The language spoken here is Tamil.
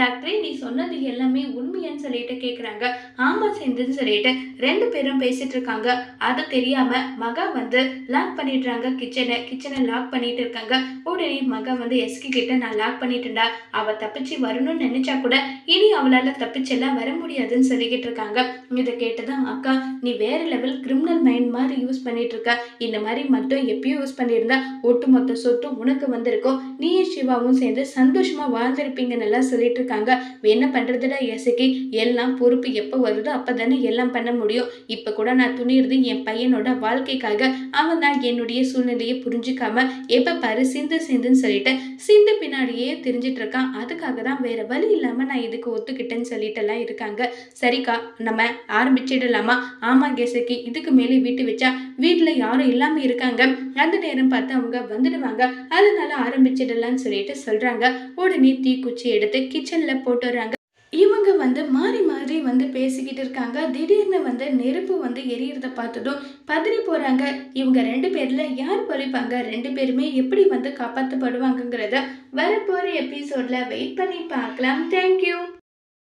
டாக்டரே நீ சொன்னது எல்லாமே உண்மையான்னு சொல்லிட்டு கேட்குறாங்க ஆமாம் சேர்ந்துன்னு சொல்லிட்டு ரெண்டு பேரும் பேசிட்டு இருக்காங்க. அது தெரியாம மகா வந்து லாக் பண்ணிடுறாங்க கிச்சனை கிச்சனை லாக் பண்ணிட்டு இருக்காங்க. உடனே மகா வந்து எஸ்கி கிட்ட நான் லாக் பண்ணிட்டேன்டா. அவ தப்பிச்சு வரணும்னு நினைச்சா கூட இனி அவளால தப்பிச்செல்லாம் வர முடியாதுன்னு சொல்லிக்கிட்டு இருக்காங்க. இதை கேட்டுதான் அக்கா நீ வேற லெவல் கிரிமினல் மைண்ட் மாதிரி யூஸ் பண்ணிட்டு இருக்க. இந்த மாதிரி மட்டும் எப்பயும் யூஸ் பண்ணியிருந்தா ஒட்டுமொத்த சொத்தும் உனக்கு வந்திருக்கும். நீயும் சிவாவும் சேர்ந்து சந்தோஷமா வாழ்ந்திருப்பீங்கன்னு எல்லாம் சொல்லிட்டு இருக்காங்க. என்ன பண்றதுடா இயேசுக்கு எல்லாம் பொறுப்பு எப்போ வருதோ அப்பதானே எல்லாம் பண்ண முடியும். இப்ப கூட நான் துணியிறது என் பையனோட வாழ்க்கைக்காக. அவன் தான் என்னுடைய சூழ்நிலையை புரிஞ்சுக்காம எப்ப பாரு சிந்து சிந்துன்னு சொல்லிட்டு சிந்து பின்னாடியே தெரிஞ்சிட்டு இருக்கான். அதுக்காக தான் வேற வழி இல்லாம நான் இதுக்கு ஒத்துக்கிட்டேன்னு சொல்லிட்டு எல்லாம் இருக்காங்க. சரிக்கா நம்ம ஆரம்பிச்சிடலாமா? ஆமா கெசக்கி இதுக்கு மேலே வீட்டு வச்சா வீட்டில் யாரும் இல்லாம இருக்காங்க. அந்த நேரம் பார்த்து அவங்க வந்துடுவாங்க. அதனால ஆரம்பிச்சிடலாம்னு சொல்லிட்டு சொல்றாங்க. உடனே தீக்குச்சி எடுத்து கிச்சன் போட்டு போட்டுடுறாங்க இவங்க வந்து மாறி மாறி வந்து பேசிக்கிட்டு இருக்காங்க. திடீர்னு வந்து நெருப்பு வந்து எரியறத பார்த்ததும் பதறி போறாங்க. இவங்க ரெண்டு பேர்ல யார் பழிப்பாங்க? ரெண்டு பேருமே எப்படி வந்து காப்பாற்றப்படுவாங்கங்கிறத வரப்போற எபிசோட்ல வெயிட் பண்ணி பார்க்கலாம். தேங்க்யூ